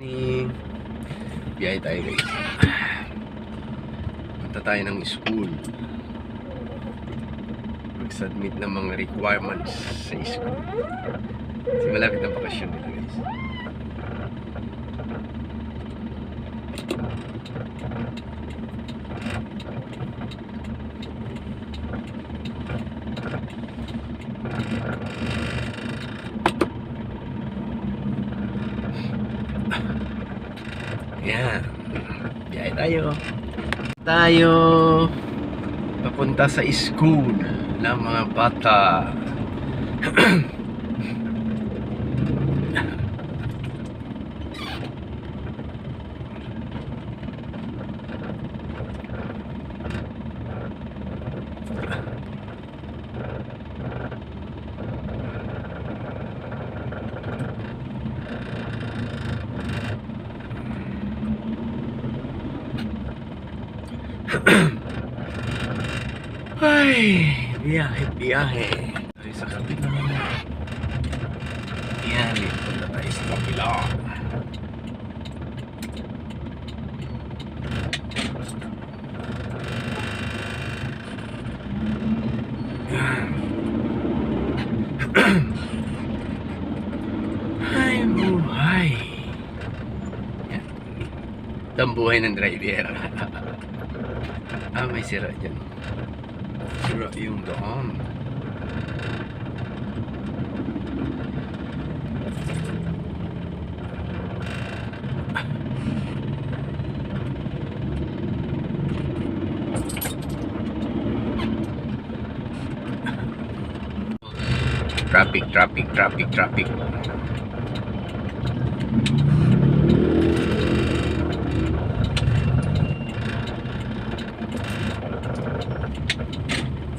Ni biyahe tayo guys. Punta tayo ng school. Mag-submit ng mga requirements sa school. Kasi malapit ang bakasyon nila guys. Yan. Biyahe tayo. Tayo papunta sa school ng mga bata. Ay, biyahe, biyahe. Tayo sa kabila. Biyahe, punta tayo sa kabila. Ay, buhay. Yan. Ang buhay ng driver. Ah, may sira dyan. Sira yung daan. Traffic, traffic, traffic, traffic.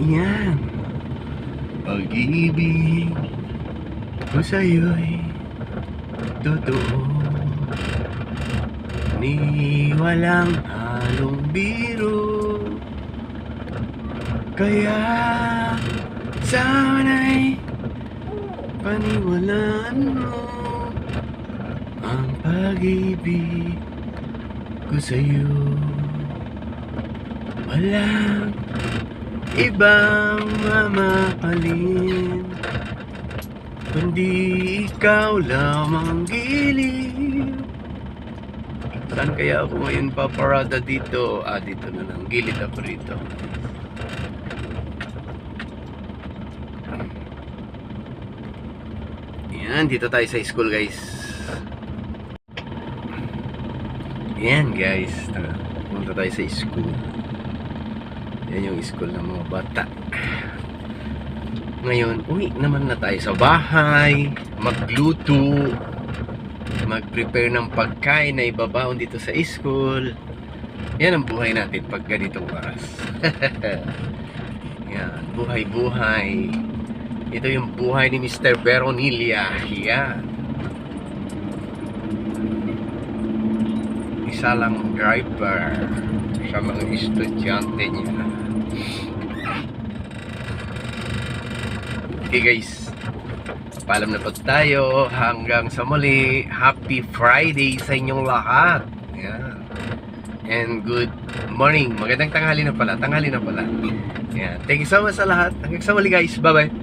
Yan. Pag-ibig ko sa'yo'y totoo. Ni walang halong biro. Kaya sana'y paniwalaan mo ang pag-ibig ko sa'yo. Walang ibang mamahalin Kundi ikaw lamang gilid Saan kaya ako ngayon paparada dito? Ah, dito na lang. Gilid ako rito. Yan, dito tayo sa school guys. Yan guys. Punta tayo sa school. Yan yung school ng mga bata. Ngayon, uwi naman na tayo sa bahay, magluto, mag-prepare ng pagkain na ibabaon dito sa school. Yan ang buhay natin pag ganitong oras. Yan, buhay-buhay. Ito yung buhay ni Mr. Veronilla. Yan. Isa lang driver sa mga estudyante niya. Okay guys, paalam na po tayo. Hanggang sa muli, Happy Friday sa inyong lahat. Yan. And good morning. Magandang tanghali na pala. Tanghali na pala. Yan. Thank you so much sa lahat. Hanggang sa muli guys. Bye-bye.